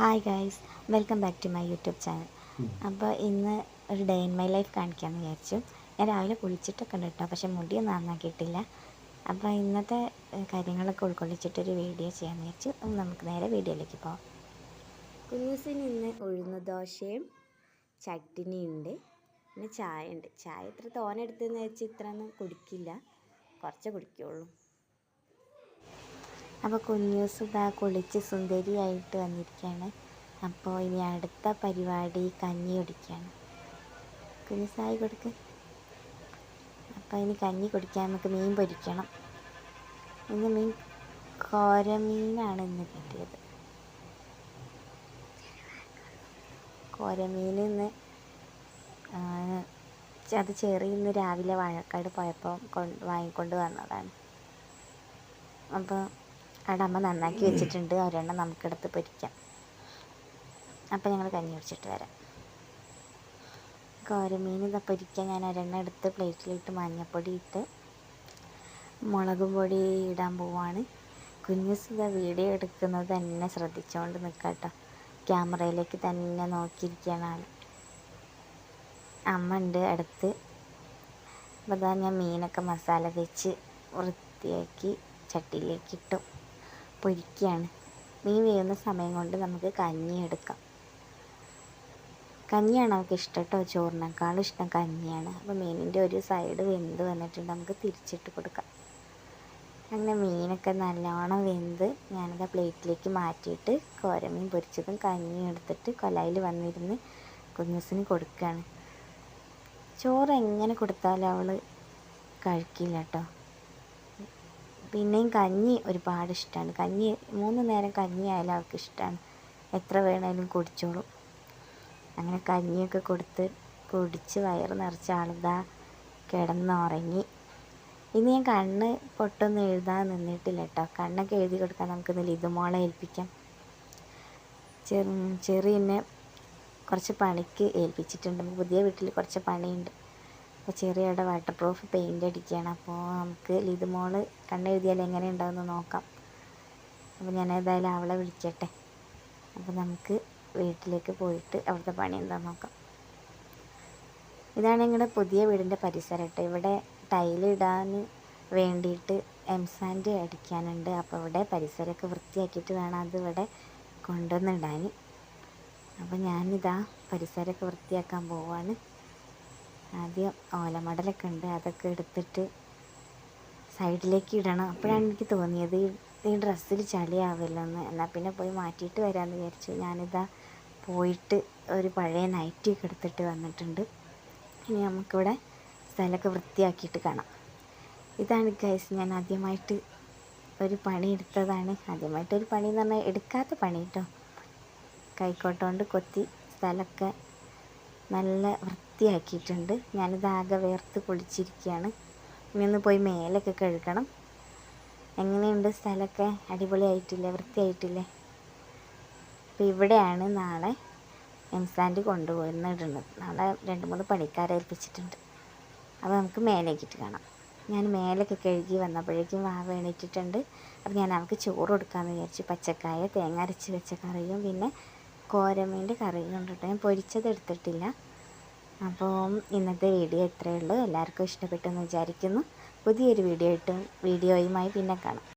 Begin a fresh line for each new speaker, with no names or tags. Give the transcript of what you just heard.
Hi guys welcome back to my YouTube channel അപ്പോൾ ഇന്ന് ഒരു ഡേ ഇൻ മൈ ലൈഫ് കാണിക്കാമെന്ന് വിചാരിച്ചു. ഞാൻ രാവിലെ കുളിച്ചിട്ടൊക്കെ ഉണ്ട് കേട്ടോ പക്ഷേ മുടിയൊന്നും നന്നാക്കിയിട്ടില്ല. അപ്പോൾ ഇന്നത്തെ കാര്യങ്ങളൊക്കെ ഉൾക്കൊള്ളിച്ചിട്ടൊരു വീഡിയോ ചെയ്യാമെന്ന് വിചാരിച്ചു. നമുക്ക് നേരെ വീഡിയോയിലേക്ക് പോകാം കുഞ്ഞൂസിന് ഇന്ന് ഉഴുന്ന ദോശയും ചട്ടിനിയുണ്ട്. പിന്നെ ചായ ഉണ്ട്. ചായ ഇത്ര തോനെടുത്തെന്ന് വെച്ച് ഇത്രയൊന്നും കുടിക്കില്ല. കുറച്ച് കുടിക്കുള്ളൂ. അപ്പോൾ കുഞ്ഞൂസ് ഇതാ കുളിച്ച് സുന്ദരിയായിട്ട് വന്നിരിക്കുകയാണ് അപ്പോൾ ഇനി അടുത്ത പരിപാടി കഞ്ഞി കുടിക്കുകയാണ് കുഞ്ഞുസായി കൊടുക്ക്. അപ്പോൾ ഇനി കഞ്ഞി കുടിക്കാൻ നമുക്ക് മീൻ പൊരിക്കണം. ഇന്ന് മീൻ കോരമീനാണ് ഇന്ന് കിട്ടിയത്. കോരമീൻ ഇന്ന് അത് ചെറി ഇന്ന് രാവിലെ വാഴക്കാട് പോയപ്പോൾ കൊണ്ട് വാങ്ങിക്കൊണ്ട് വന്നതാണ്. അപ്പോൾ അവിടെ അമ്മ നന്നാക്കി വെച്ചിട്ടുണ്ട്. ഒരെണ്ണം നമുക്കെടുത്ത് പൊരിക്കാം. അപ്പോൾ ഞങ്ങൾ കഞ്ഞി കുടിച്ചിട്ട് വരാം. കോരമീൻ ഇതാ പൊരിക്കാൻ ഞാൻ ഒരെണ്ണം എടുത്ത് പ്ലേറ്റിലിട്ട് മഞ്ഞപ്പൊടി ഇട്ട് മുളകും പൊടി ഇടാൻ പോവാണ്. കുഞ്ഞു ഇതാ വീഡിയോ എടുക്കുന്നത് തന്നെ ശ്രദ്ധിച്ചുകൊണ്ട് നിൽക്കാം കേട്ടോ ക്യാമറയിലേക്ക് തന്നെ നോക്കിയിരിക്കുകയാണ് ആൾ അമ്മ ഉണ്ട് അടുത്ത്. അപ്പോൾ ഞാൻ മീനൊക്കെ മസാല തേച്ച് വൃത്തിയാക്കി ചട്ടിയിലേക്ക് ഇട്ടു. പൊരിക്കുകയാണ്. മീൻ വേവുന്ന സമയം കൊണ്ട് നമുക്ക് കഞ്ഞി എടുക്കാം. കഞ്ഞിയാണ് നമുക്ക് ഇഷ്ടം കേട്ടോ. ചോറിനേക്കാളും ഇഷ്ടം കഞ്ഞിയാണ്. അപ്പോൾ മീനിന്റെ ഒരു സൈഡ് വെന്ത് വന്നിട്ടുണ്ട്. നമുക്ക് തിരിച്ചിട്ട് കൊടുക്കാം. അങ്ങനെ മീനൊക്കെ നല്ലോണം വെന്ത് ഞാനത് പ്ലേറ്റിലേക്ക് മാറ്റിയിട്ട് കോരമീൻ പൊരിച്ചതും കഞ്ഞിയും എടുത്തിട്ട് കൊലായിൽ വന്നിരുന്ന് കുഞ്ഞസിന് കൊടുക്കുകയാണ്. ചോറ് എങ്ങനെ കൊടുത്താലും അവൾ കഴിക്കില്ല കേട്ടോ. പിന്നെയും കഞ്ഞി ഒരുപാട് ഇഷ്ടമാണ് കഞ്ഞി മൂന്ന് നേരം കഞ്ഞി ആയാലും അവൾക്ക് ഇഷ്ടമാണ് എത്ര വേണേലും കുടിച്ചോളും. അങ്ങനെ കഞ്ഞിയൊക്കെ കൊടുത്ത് കുടിച്ച് വയറ് നിറച്ച ആളിതാ കിടന്നുറങ്ങി. ഇനി ഞാൻ കണ്ണ് പൊട്ടൊന്നും എഴുതാൻ നിന്നിട്ടില്ല കേട്ടോ കണ്ണൊക്കെ എഴുതി കൊടുക്കാൻ നമുക്കിന്ന് ലിതുമോളെ ഏൽപ്പിക്കാം. ചെറു ചെറിയനെ കുറച്ച് പണിക്ക് ഏൽപ്പിച്ചിട്ടുണ്ട്. പുതിയ വീട്ടിൽ കുറച്ച് പണിയുണ്ട്. അപ്പോൾ ചെറിയുടെ വാട്ടർ പ്രൂഫ് പെയിന്റ് അടിക്കുകയാണ് അപ്പോൾ നമുക്ക് ലിതുമോൾ കണ്ണെഴുതിയാൽ എങ്ങനെ ഉണ്ടാവുമെന്ന് നോക്കാം. അപ്പോൾ ഞാൻ ഏതായാലും അവളെ വിളിക്കട്ടെ. അപ്പോൾ നമുക്ക് വീട്ടിലേക്ക് പോയിട്ട് അവിടുത്തെ പണി എന്താണെന്ന് നോക്കാം. ഇതാണ് ഞങ്ങളുടെ പുതിയ വീടിന്റെ പരിസരം കേട്ടോ. ഇവിടെ ടൈലിടാൻ വേണ്ടിയിട്ട് എം സാൻഡ് അടിക്കാനുണ്ട്. അപ്പോൾ ഇവിടെ പരിസരമൊക്കെ വൃത്തിയാക്കിയിട്ട് വേണം അതിവിടെ കൊണ്ടുവന്നിടാൻ അപ്പോൾ ഞാനിതാ പരിസരമൊക്കെ വൃത്തിയാക്കാൻ പോവാണ്. ആദ്യം ഓലമടലൊക്കെ ഉണ്ട് അതൊക്കെ എടുത്തിട്ട് സൈഡിലേക്ക് ഇടണം. അപ്പോഴാണ് എനിക്ക് തോന്നിയത് ഈ ഡ്രസ്സിൽ ചളിയാവില്ല എന്ന് എന്നാൽ പിന്നെ പോയി മാറ്റിയിട്ട് വരാമെന്ന് വിചാരിച്ചു. ഞാനിതാ പോയിട്ട് ഒരു പഴയ നൈറ്റിയൊക്കെ എടുത്തിട്ട് വന്നിട്ടുണ്ട്. ഇനി നമുക്കിവിടെ സ്ഥലമൊക്കെ വൃത്തിയാക്കിയിട്ട് കാണാം. ഇതാണ് ഗൈസ് ഞാൻ ആദ്യമായിട്ട് ഒരു പണി എടുത്തതാണ്. ആദ്യമായിട്ട് ഒരു പണി എന്ന് പറഞ്ഞാൽ എടുക്കാത്ത പണി കേട്ടോ. കൈക്കോട്ടുകൊണ്ട് കൊത്തി സ്ഥലമൊക്കെ നല്ല വൃത്തിയാക്കിയിട്ടുണ്ട്. ഞാനിത് ആകെ വേർത്ത് കുളിച്ചിരിക്കുകയാണ് ഇനി ഒന്ന് പോയി മേലൊക്കെ കഴുകണം. എങ്ങനെയുണ്ട് സ്ഥലമൊക്കെ? അടിപൊളിയായിട്ടില്ലേ? വൃത്തിയായിട്ടില്ലേ? അപ്പോൾ ഇവിടെയാണ് നാളെ എംസാൻഡ് കൊണ്ടുപോയിരുന്നിടുന്നത് നാളെ രണ്ട് മൂന്ന് പണിക്കാരെ ഏൽപ്പിച്ചിട്ടുണ്ട്. അപ്പോൾ നമുക്ക് മേലേക്കിട്ട് കാണാം. ഞാൻ മേലൊക്കെ കഴുകി വന്നപ്പോഴേക്കും വാവ് എണീറ്റിട്ടുണ്ട് അപ്പോൾ ഞാൻ അവൾക്ക് ചോറ് കൊടുക്കാമെന്ന് വിചാരിച്ചു പച്ചക്കായ തേങ്ങ അരച്ച് വെച്ച കറിയും പിന്നെ കോരമീന്റെ കറി കണ്ടിട്ട് ഞാൻ പൊരിച്ചത് എടുത്തിട്ടില്ല. അപ്പോൾ ഇന്നത്തെ വീഡിയോ ഇത്രയേ ഉള്ളൂ. എല്ലാവർക്കും ഇഷ്ടപ്പെട്ടെന്ന് വിചാരിക്കുന്നു. പുതിയൊരു വീഡിയോ ആയിട്ട് വീഡിയോയുമായി പിന്നെ കാണാം.